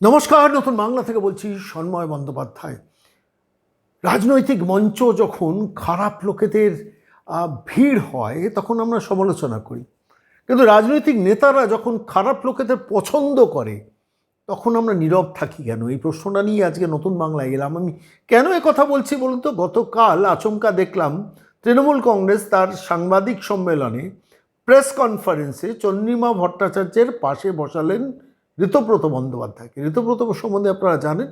নমস্কার, নতুন বাংলা থেকে বলছি সন্ময় বন্দ্যোপাধ্যায়। রাজনৈতিক মঞ্চ যখন খারাপ লোকেদের ভিড় হয়, তখন আমরা সমালোচনা করি। কিন্তু রাজনৈতিক নেতারা যখন খারাপ লোকেদের পছন্দ করে, তখন আমরা নীরব থাকি কেন? এই প্রশ্নটা নিয়ে আজকে নতুন বাংলায় গেলাম আমি কেন এ কথা বলছি বলুন তো? গতকাল আচমকা দেখলাম, তৃণমূল কংগ্রেস তার সাংবাদিক সম্মেলনে প্রেস কনফারেন্সে চন্দ্রিমা ভট্টাচার্যের পাশে বসালেন ঋতব্রত বন্দ্যোপাধ্যায়কে। ঋতব্রত সম্বন্ধে আপনারা জানেন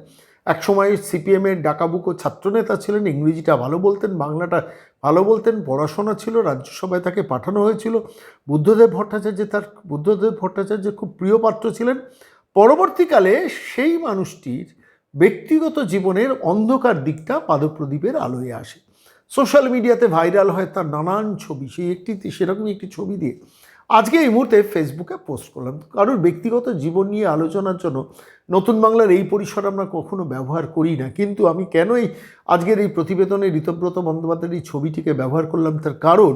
এক সময় সিপিএমের ডাকাবুকো ছাত্রনেতা ছিলেন, ইংরেজিটা ভালো বলতেন, বাংলাটা ভালো বলতেন, পড়াশোনা ছিল, রাজ্যসভায় তাকে পাঠানো হয়েছিল। বুদ্ধদেব ভট্টাচার্য তার, বুদ্ধদেব ভট্টাচার্যের খুব প্রিয় পাত্র ছিলেন। পরবর্তীকালে সেই মানুষটির ব্যক্তিগত জীবনের অন্ধকার দিকটা পাদপ্রদীপের আলোয় আসে। সোশ্যাল মিডিয়াতে ভাইরাল হয় তার নানান ছবি, সেই একটি সেরকমই একটি ছবি দিয়ে। আজকে এই মুহূর্তে ফেসবুকে পোস্ট করলাম। কারোর ব্যক্তিগত জীবন নিয়ে আলোচনার জন্য নতুন বাংলার এই পরিসর আমরা কখনো ব্যবহার করি না। কিন্তু আমি কেন এই আজকের এই প্রতিবেদনে ঋতব্রত বন্দ্যোপাধ্যায়ের এই ছবিটিকে ব্যবহার করলাম? তার কারণ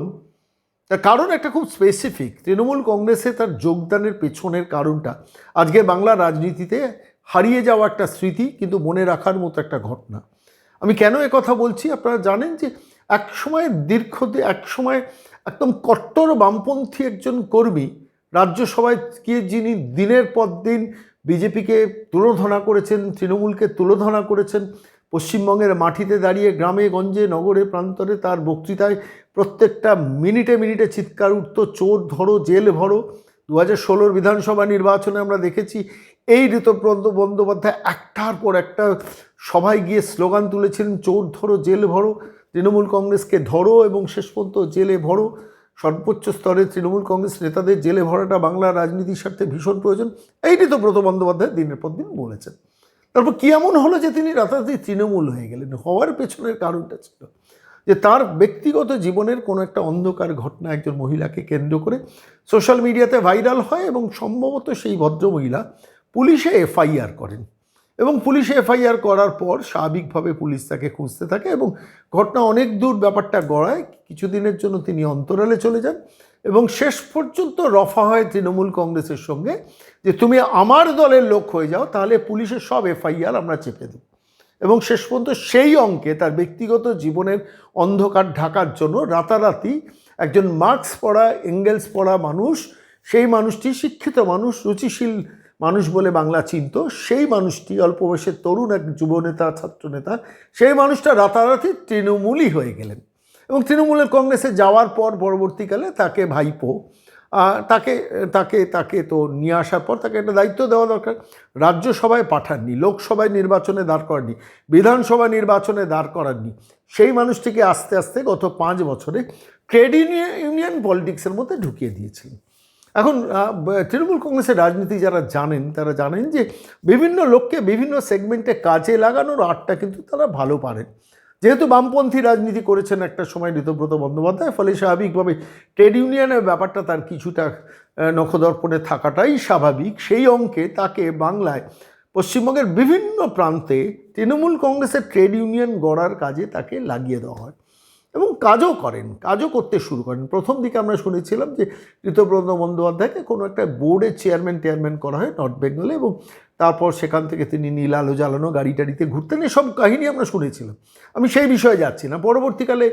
তার কারণ একটা খুব স্পেসিফিক তৃণমূল কংগ্রেসে তার যোগদানের পেছনের কারণটা। আজকে বাংলা রাজনীতিতে হারিয়ে যাওয়া একটা স্মৃতি, কিন্তু মনে রাখার মতো একটা ঘটনা। আমি কেন কথা বলছি? আপনারা জানেন যে এক সময় দীর্ঘ এক সময় একদম কট্টর বামপন্থী একজন কর্মী রাজ্যসভায় গিয়ে যিনি দিনের পর দিন বিজেপিকে তুলোধনা করেছেন, তৃণমূলকে তুলোধনা করেছেন, পশ্চিমবঙ্গের মাটিতে দাঁড়িয়ে গ্রামে, গঞ্জে, নগরে, প্রান্তরে তার বক্তৃতায় প্রত্যেকটা মিনিটে মিনিটে চিৎকার উঠত, চোর ধরো, জেল ভরো। দু হাজার ষোলোর বিধানসভা নির্বাচনে আমরা দেখেছি, এই ঋতব্রত বন্দ্যোপাধ্যায় একটার পর একটা সভায় গিয়ে স্লোগান তুলেছিলেন, চোর ধরো, জেল ভরো। তৃণমূল কংগ্রেসকে ধরো এবং শেষ পর্যন্ত জেলে ভরো। সর্বোচ্চ স্তরে তৃণমূল কংগ্রেস নেতাদের জেলে ভরাটা বাংলার রাজনীতির স্বার্থে ভীষণ প্রয়োজন। এইটি তো ঋতব্রত বন্দ্যোপাধ্যায় দিনের পর দিন বলেছেন। তারপর কি এমন হলো যে তিনি রাতারাতি তৃণমূল হয়ে গেলেন? হওয়ার পেছনের কারণটা ছিল যে তার ব্যক্তিগত জীবনের কোনো একটা অন্ধকার ঘটনা একজন মহিলাকে কেন্দ্র করে সোশ্যাল মিডিয়াতে ভাইরাল হয় এবং সম্ভবত সেই ভদ্রমহিলা পুলিশে এফআইআর করেন। এবং পুলিশে এফআইআর করার পর স্বাভাবিকভাবে পুলিশ তাকে খুঁজতে থাকে এবং ঘটনা অনেক দূর ব্যাপারটা গড়ায়। কিছুদিনের জন্য তিনি অন্তরালে চলে যান এবং শেষ পর্যন্ত রফা হয় তৃণমূল কংগ্রেসের সঙ্গে যে তুমি আমার দলের লোক হয়ে যাও, তাহলে পুলিশের সব এফআইআর আমরা চেপে দেব। এবং শেষ পর্যন্ত সেই অঙ্কে তার ব্যক্তিগত জীবনের অন্ধকার ঢাকার জন্য রাতারাতি একজন মার্কস পড়া এঙ্গেলস পড়া মানুষ, সেই মানুষটি শিক্ষিত মানুষ, রুচিশীল মানুষ বলে বাংলা চিনত, সেই মানুষটি অল্প বয়সের তরুণ এক যুবনেতা, ছাত্রনেতা, সেই মানুষটা রাতারাতি তৃণমূলই হয়ে গেলেন। এবং তৃণমূলের কংগ্রেসে যাওয়ার পর পরবর্তীকালে তাকে ভাইপো তাকে তাকে তাকে তো নিয়ে আসার পর তাকে একটা দায়িত্ব দেওয়া দরকার। রাজ্যসভায় পাঠাননি, লোকসভায় নির্বাচনে দাঁড় করাননি, বিধানসভা নির্বাচনে দাঁড় করাননি। সেই মানুষটিকে আস্তে আস্তে গত পাঁচ বছরে ট্রেড ইউনিয়ন পলিটিক্সের মধ্যে ঢুকিয়ে দিয়েছিলেন। এখন তৃণমূল কংগ্রেসের রাজনীতি যারা জানেন, তারা জানেন যে বিভিন্ন লোককে বিভিন্ন সেগমেন্টে কাজে লাগানোর আর্টটা কিন্তু তারা ভালো পারেন। যেহেতু বামপন্থী রাজনীতি করেছেন একটা সময় ঋতব্রত বন্দ্যোপাধ্যায়, ফলে স্বাভাবিকভাবে ট্রেড ইউনিয়নের ব্যাপারটা তার কিছুটা নখদর্পণে থাকাটাই স্বাভাবিক। সেই অঙ্কে তাকে বাংলায়, পশ্চিমবঙ্গের বিভিন্ন প্রান্তে তৃণমূল কংগ্রেসের ট্রেড ইউনিয়ন গড়ার কাজে তাকে লাগিয়ে দেওয়া হয়। এবং কাজও করেন, কাজও করতে শুরু করেন। প্রথম দিকে আমরা শুনেছিলাম যে ঋতব্রত বন্দ্যোপাধ্যায়কে কোনো একটা বোর্ডের চেয়ারম্যান, টেয়ারম্যান করা হয় নর্থ বেঙ্গলে এবং তারপর সেখান থেকে তিনি নীল আলো জ্বালানো, গাড়ি টাড়িতে ঘুরতেন, এসব কাহিনী আমরা শুনেছিলাম। আমি সেই বিষয়ে যাচ্ছি না। পরবর্তীকালে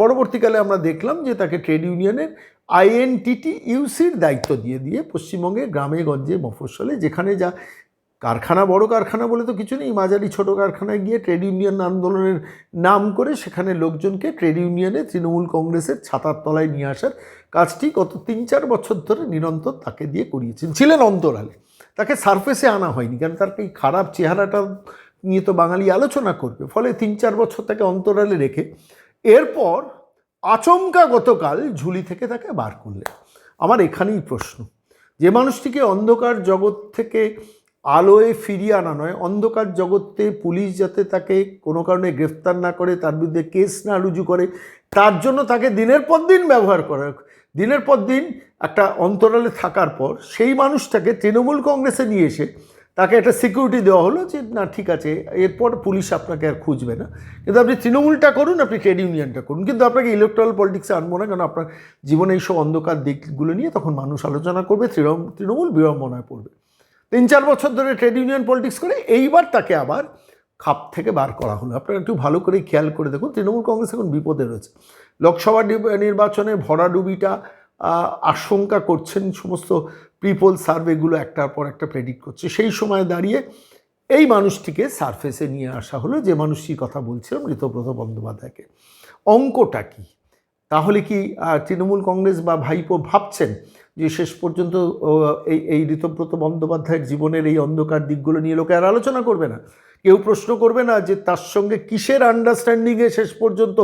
পরবর্তীকালে আমরা দেখলাম যে তাকে ট্রেড ইউনিয়নের আইএনটিটি ইউসির দায়িত্ব দিয়ে দিয়ে পশ্চিমবঙ্গে গ্রামে গঞ্জে মফস্বলে, যেখানে যা কারখানা, বড় কারখানা বলে তো কিছু নেই। মাঝারি, ছোট কারখানায় গিয়ে ট্রেড ইউনিয়ন আন্দোলনের নাম করে সেখানে লোকজনকে ট্রেড ইউনিয়নে তৃণমূল কংগ্রেসের ছাতার তলায় নিয়ে আসার কাজটি গত তিন চার বছর ধরে নিরন্তর তাকে দিয়ে করিয়েছেন। ছিলেন অন্তরালে। তাকে সারফেসে আনা হয়নি, কারণ তার এই খারাপ চেহারাটা নিয়ে তো বাঙালি আলোচনা করবে। ফলে তিন চার বছর তাকে অন্তরালে রেখে এরপর আচমকা গতকাল ঝুলি থেকে তাকে বার করলেন। আমার এখানেই প্রশ্ন, যে মানুষটিকে অন্ধকার জগৎ থেকে আলোয় ফিরিয়ে আনা নয়, অন্ধকার জগতে পুলিশ যাতে তাকে কোনো কারণে গ্রেফতার না করে, তার বিরুদ্ধে কেস না রুজু করে, তার জন্য তাকে দিনের পর দিন ব্যবহার করা দিনের পর দিন একটা অন্তরালে থাকার পর সেই মানুষটাকে তৃণমূল কংগ্রেসে নিয়ে এসে তাকে একটা সিকিউরিটি দেওয়া হলো যে, না, ঠিক আছে, এরপর পুলিশ আপনাকে আর খুঁজবে না। কিন্তু আপনি তৃণমূলটা করুন, আপনি ট্রেড ইউনিয়নটা করুন। কিন্তু আপনাকে ইলেকট্রাল পলিটিক্সে আনব না, কারণ আপনার জীবনে এইসব অন্ধকার দিকগুলো নিয়ে তখন মানুষ আলোচনা করবে তৃণমূল বিড়ম্বনায় পড়বে। তিন চার বছর ধরে ট্রেড ইউনিয়ন পলিটিক্স করে এইবার তাকে আবার খাপ থেকে বার করা হলো। আপনারা একটু ভালো করে খেয়াল করে দেখুন, তৃণমূল কংগ্রেস এখন বিপদে রয়েছে। লোকসভা নির্বাচনে ভরাডুবিটা আশঙ্কা করছেন সমস্ত প্রিপোল সার্ভেগুলো একটার পর একটা প্রেডিক্ট করছে। সেই সময় দাঁড়িয়ে এই মানুষটিকে সারফেসে নিয়ে আসা হলো, যে মানুষটির কথা বলছিলাম ঋতব্রত বন্দ্যোপাধ্যায়কে। অঙ্কটা কি? তাহলে কি তৃণমূল কংগ্রেস বা ভাইপো ভাবছেন যে শেষ পর্যন্ত এই এই ঋতব্রত বন্দ্যোপাধ্যায়ের জীবনের এই অন্ধকার দিকগুলো নিয়ে লোকে আর আলোচনা করবে না। কেউ প্রশ্ন করবে না যে তার সঙ্গে কিসের আন্ডারস্ট্যান্ডিংয়ে শেষ পর্যন্ত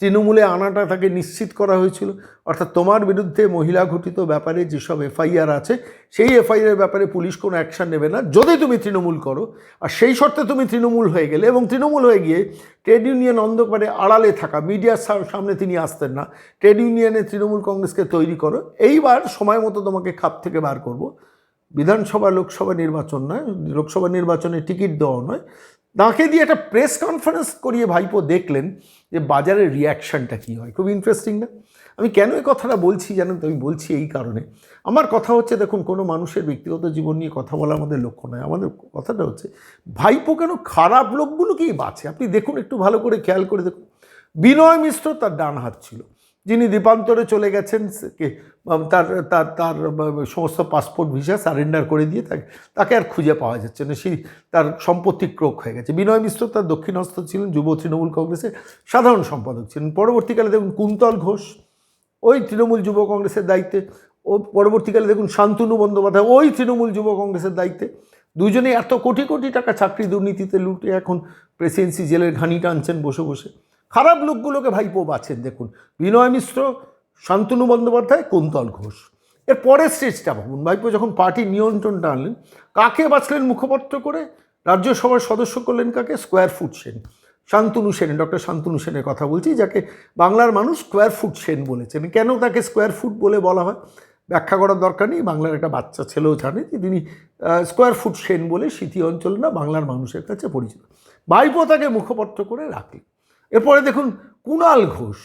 তৃণমূলে আনাটা তাকে নিশ্চিত করা হয়েছিল? অর্থাৎ তোমার বিরুদ্ধে মহিলা ঘটিত ব্যাপারে যেসব এফআইআর আছে, সেই এফআইআর ব্যাপারে পুলিশ কোনো অ্যাকশন নেবে না। যদি তুমি তৃণমূল করো, আর সেই শর্তে তুমি তৃণমূল হয়ে গেলে এবং তৃণমূল হয়ে গিয়ে ট্রেড ইউনিয়ন অন্ধকারে আড়ালে থাকা মিডিয়ার সামনে তিনি আসতেন না ট্রেড ইউনিয়নে তৃণমূল কংগ্রেসকে তৈরি করো। এইবার সময় মতো তোমাকে খাপ থেকে বার করব। বিধানসভা, লোকসভা নির্বাচন নয়, লোকসভা নির্বাচনে টিকিট দেওয়া নয়। তাঁকে দিয়ে একটা প্রেস কনফারেন্স করিয়ে ভাইপো দেখলেন যে বাজারের রিয়াকশানটা কী হয়। খুব ইন্টারেস্টিং না? আমি কেন এই কথাটা বলছি জানেন তো? আমি বলছি এই কারণে। আমার কথা হচ্ছে, দেখুন, কোনো মানুষের ব্যক্তিগত জীবন নিয়ে কথা বলা আমাদের লক্ষ্য নয়। আমাদের কথাটা হচ্ছে, ভাইপো কেন খারাপ লোকগুলোকেই বাঁচে? আপনি দেখুন, একটু ভালো করে খেয়াল করে দেখুন। বিনয় মিশ্র তার ডান হাত ছিল। যিনি দ্বীপান্তরে চলে গেছেন তার তার তার সমস্ত পাসপোর্ট ভিসা সারেন্ডার করে দিয়ে তাকে তাকে আর খুঁজে পাওয়া যাচ্ছে না। সেই তার সম্পত্তি ক্রোক হয়ে গেছে। বিনয় মিশ্র তার দক্ষিণস্থ ছিলেন, যুব তৃণমূল কংগ্রেসের সাধারণ সম্পাদক ছিলেন। পরবর্তীকালে দেখুন কুন্তল ঘোষ, ওই তৃণমূল যুব কংগ্রেসের দায়িত্বে। ও পরবর্তীকালে দেখুন শান্তনু বন্দ্যোপাধ্যায়, ওই তৃণমূল যুব কংগ্রেসের দায়িত্বে। দুজনে এত কোটি কোটি টাকা চাকরি দুর্নীতিতে লুটে এখন প্রেসিডেন্সি জেলের ঘানি টানছেন বসে বসে। খারাপ লোকগুলোকে ভাইপো বাছেন দেখুন। বিনয় মিশ্র, শান্তনু বন্দ্যোপাধ্যায়, কুন্তল ঘোষ। এর পরের স্টেজটা ভাবুন, ভাইপো যখন পার্টি নিয়ন্ত্রণটা আনলেন কাকে বাঁচলেন মুখপত্র করে? রাজ্যসভার সদস্য করলেন কাকে? Square foot Sen. Shantanu Sen, doctor Shantanu সেনের কথা বলছি, যাকে বাংলার মানুষ স্কোয়ার ফুট সেন বলেছেন কেন তাকে স্কোয়ার ফুট বলে বলা হয়? ব্যাখ্যা করার দরকার নেই, বাংলার একটা বাচ্চা ছেলেও জানে যে তিনি স্কোয়ার ফুট সেন বলে সিটি অঞ্চল না বাংলার মানুষের কাছে পরিচিত। ভাইপো তাকে মুখপত্র করে রাখলেন। এরপরে দেখুন, কুণাল ঘোষ।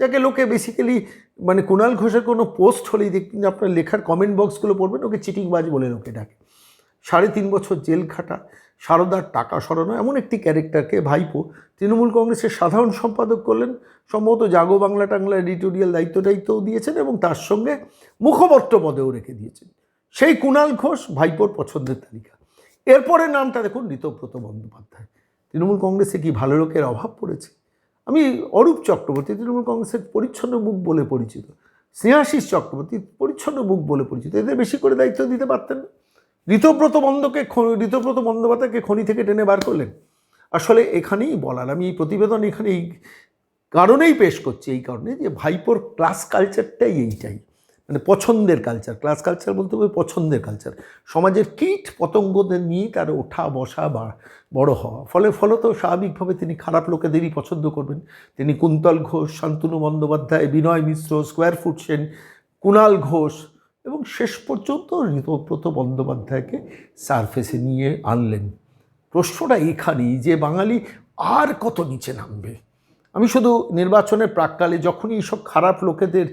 যাকে লোকে বেসিক্যালি মানে কুণাল ঘোষের কোনো পোস্ট হলেই দেখবেন যে আপনার লেখার কমেন্ট বক্সগুলো পড়বেন, ওকে চিটিংবাজ বলে লোকে ডাকে। সাড়ে তিন বছর জেল খাটা, সারদার টাকা সরানো, এমন একটি ক্যারেক্টারকে ভাইপো তৃণমূল কংগ্রেসের সাধারণ সম্পাদক করলেন। সম্ভবত জাগো বাংলা টাংলা এডিটোরিয়াল দায়িত্ব দায়িত্বও দিয়েছেন এবং তার সঙ্গে মুখপত্র পদেও রেখে দিয়েছেন। সেই কুণাল ঘোষ ভাইপোর পছন্দের তালিকা। এরপরে নামটা দেখুন, ঋতব্রত বন্দ্যোপাধ্যায়। তৃণমূল কংগ্রেসে কি ভালো লোকের অভাব পড়েছে? আমি অরূপ চক্রবর্তী, তৃণমূল কংগ্রেসের পরিচ্ছন্ন মুখ বলে পরিচিত। স্নেহাশিস চক্রবর্তী, পরিচ্ছন্ন মুখ বলে পরিচিত। এদের বেশি করে দায়িত্ব দিতে পারতেন ঋতব্রত বন্ধকে ঋতব্রত বন্দ্যোপাধ্যায়কে খনি থেকে টেনে বার করলেন। আসলে এখানেই বলার, আমি এই প্রতিবেদন এখানে এই কারণেই পেশ করছি এই কারণে যে ভাইপোর ক্লাস কালচারটাই এইটাই। মানে পছন্দের কালচার ক্লাস কালচার বলতে হবে পছন্দের কালচার সমাজের কীট পতঙ্গদের নিয়ে তার ওঠা, বসা বা বড় হওয়া। ফলে ফলত স্বাভাবিকভাবে তিনি খারাপ লোকেদেরই পছন্দ করবেন। তিনি কুন্তল ঘোষ, শান্তনু বন্দ্যোপাধ্যায়, বিনয় মিশ্র স্কোয়ার ফুট সেন কুণাল ঘোষ এবং শেষ পর্যন্ত ঋতব্রত বন্দ্যোপাধ্যায়কে সারফেসে নিয়ে আনলেন। প্রশ্নটা এখানেই যে বাঙালি আর কত নিচে নামবে? আমি শুধু নির্বাচনের প্রাককালে যখনই এইসব খারাপ লোকেদের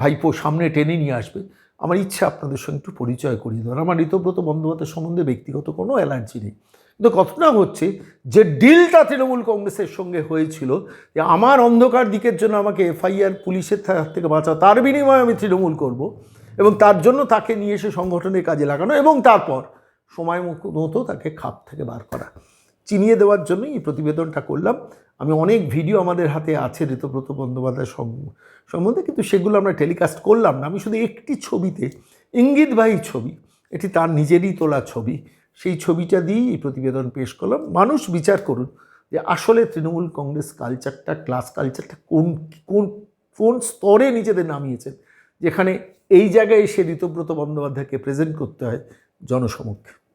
ভাইপো সামনে টেনে নিয়ে আসবে। আমার ইচ্ছা আপনাদের সঙ্গে একটু পরিচয় করিয়ে দেওয়ার। আমার ঋতব্রত বন্দ্যোপাধ্যায় সম্বন্ধে ব্যক্তিগত কোনো অ্যালার্জি নেই। কিন্তু ঘটনা হচ্ছে যে ডিলটা তৃণমূল কংগ্রেসের সঙ্গে হয়েছিল, যে আমার অন্ধকার দিকের জন্য আমাকে এফআইআর পুলিশের হাত থেকে বাঁচাও, তার বিনিময়ে আমি তৃণমূল করব এবং তার জন্য তাকে নিয়ে এসে সংগঠনের কাজে লাগানো এবং তারপর সময় মতো তাকে খাপ থেকে বার করা। চিনিয়ে দেওয়ার জন্যই এই প্রতিবেদনটা করলাম। আমি অনেক ভিডিও আমাদের হাতে আছে ঋতব্রত বন্দ্যোপাধ্যায় সম- সম্বন্ধে, কিন্তু সেগুলো আমরা টেলিকাস্ট করলাম না। আমি শুধু একটি ছবিতে ইঙ্গিতবাহী ছবি, এটি তার নিজেরই তোলা ছবি, সেই ছবিটা দিয়েই এই প্রতিবেদন পেশ করলাম। মানুষ বিচার করুন যে আসলে তৃণমূল কংগ্রেস কালচারটা, ক্লাস কালচারটা কোন কোন কোন স্তরে নিজেদের নামিয়েছেন? যেখানে এই জায়গায় এসে ঋতব্রত বন্দ্যোপাধ্যায়কে প্রেজেন্ট করতে হয় জনসমক্ষে।